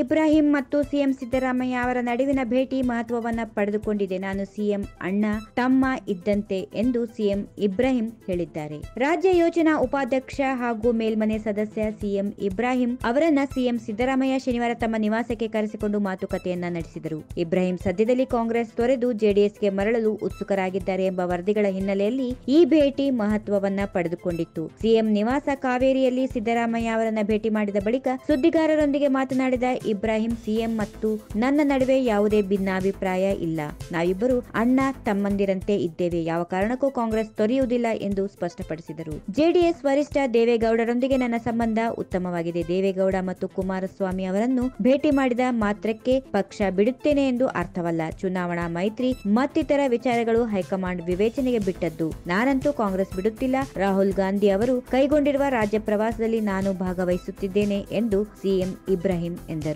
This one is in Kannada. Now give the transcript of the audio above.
ಇಬ್ರಾಹಿಂ ಮತ್ತು ಸಿಎಂ ಸಿದ್ದರಾಮಯ್ಯ ಅವರ ನಡುವಿನ ಭೇಟಿ ಮಹತ್ವವನ್ನ ಪಡೆದುಕೊಂಡಿದೆ. ನಾನು ಸಿಎಂ ಅಣ್ಣ, ತಮ್ಮ ಇದ್ದಂತೆ ಎಂದು ಸಿಎಂ ಇಬ್ರಾಹಿಂ ಹೇಳಿದ್ದಾರೆ. ರಾಜ್ಯ ಯೋಜನಾ ಉಪಾಧ್ಯಕ್ಷ ಹಾಗೂ ಮೇಲ್ಮನೆ ಸದಸ್ಯ ಸಿಎಂ ಇಬ್ರಾಹಿಂ ಅವರನ್ನ ಸಿಎಂ ಸಿದ್ದರಾಮಯ್ಯ ಶನಿವಾರ ತಮ್ಮ ನಿವಾಸಕ್ಕೆ ಕರೆಸಿಕೊಂಡು ಮಾತುಕತೆಯನ್ನ ನಡೆಸಿದರು. ಇಬ್ರಾಹಿಂ ಸದ್ಯದಲ್ಲಿ ಕಾಂಗ್ರೆಸ್ ತೊರೆದು ಜೆಡಿಎಸ್ಗೆ ಮರಳಲು ಉತ್ಸುಕರಾಗಿದ್ದಾರೆ ಎಂಬ ವರದಿಗಳ ಹಿನ್ನೆಲೆಯಲ್ಲಿ ಈ ಭೇಟಿ ಮಹತ್ವವನ್ನ ಪಡೆದುಕೊಂಡಿತ್ತು. ಸಿಎಂ ನಿವಾಸ ಕಾವೇರಿಯಲ್ಲಿ ಸಿದ್ದರಾಮಯ್ಯ ಅವರನ್ನ ಭೇಟಿ ಮಾಡಿದ ಬಳಿಕ ಸುದ್ದಿಗಾರರೊಂದಿಗೆ ಮಾತನಾಡಿದ ಇಬ್ರಾಹಿಂ, ಸಿಎಂ ಮತ್ತು ನನ್ನ ನಡುವೆ ಯಾವುದೇ ಭಿನ್ನಾಭಿಪ್ರಾಯ ಇಲ್ಲ. ನಾವಿಬ್ಬರು ಅಣ್ಣ, ತಮ್ಮಂದಿರಂತೆ ಇದ್ದೇವೆ. ಯಾವ ಕಾರಣಕ್ಕೂ ಕಾಂಗ್ರೆಸ್ ತೊರೆಯುವುದಿಲ್ಲ ಎಂದು ಸ್ಪಷ್ಟಪಡಿಸಿದರು. ಜೆಡಿಎಸ್ ವರಿಷ್ಠ ದೇವೇಗೌಡರೊಂದಿಗೆ ನನ್ನ ಸಂಬಂಧ ಉತ್ತಮವಾಗಿದೆ. ದೇವೇಗೌಡ ಮತ್ತು ಕುಮಾರಸ್ವಾಮಿ ಅವರನ್ನು ಭೇಟಿ ಮಾಡಿದ ಮಾತ್ರಕ್ಕೆ ಪಕ್ಷ ಬಿಡುತ್ತೇನೆ ಎಂದು ಅರ್ಥವಲ್ಲ. ಚುನಾವಣಾ ಮೈತ್ರಿ ಮತ್ತಿತರ ವಿಚಾರಗಳು ಹೈಕಮಾಂಡ್ ವಿವೇಚನೆಗೆ ಬಿಟ್ಟದ್ದು. ನಾನಂತೂ ಕಾಂಗ್ರೆಸ್ ಬಿಡುತ್ತಿಲ್ಲ. ರಾಹುಲ್ ಗಾಂಧಿ ಅವರು ಕೈಗೊಂಡಿರುವ ರಾಜ್ಯ ಪ್ರವಾಸದಲ್ಲಿ ನಾನು ಭಾಗವಹಿಸುತ್ತಿದ್ದೇನೆ ಎಂದು ಸಿಎಂ ಇಬ್ರಾಹಿಂ ಎಂದರು.